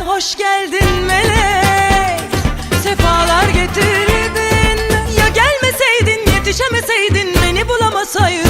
hoş geldin melek. Sefalar getirdin. Ya gelmeseydin yetişemeseydin beni bulamasaydın.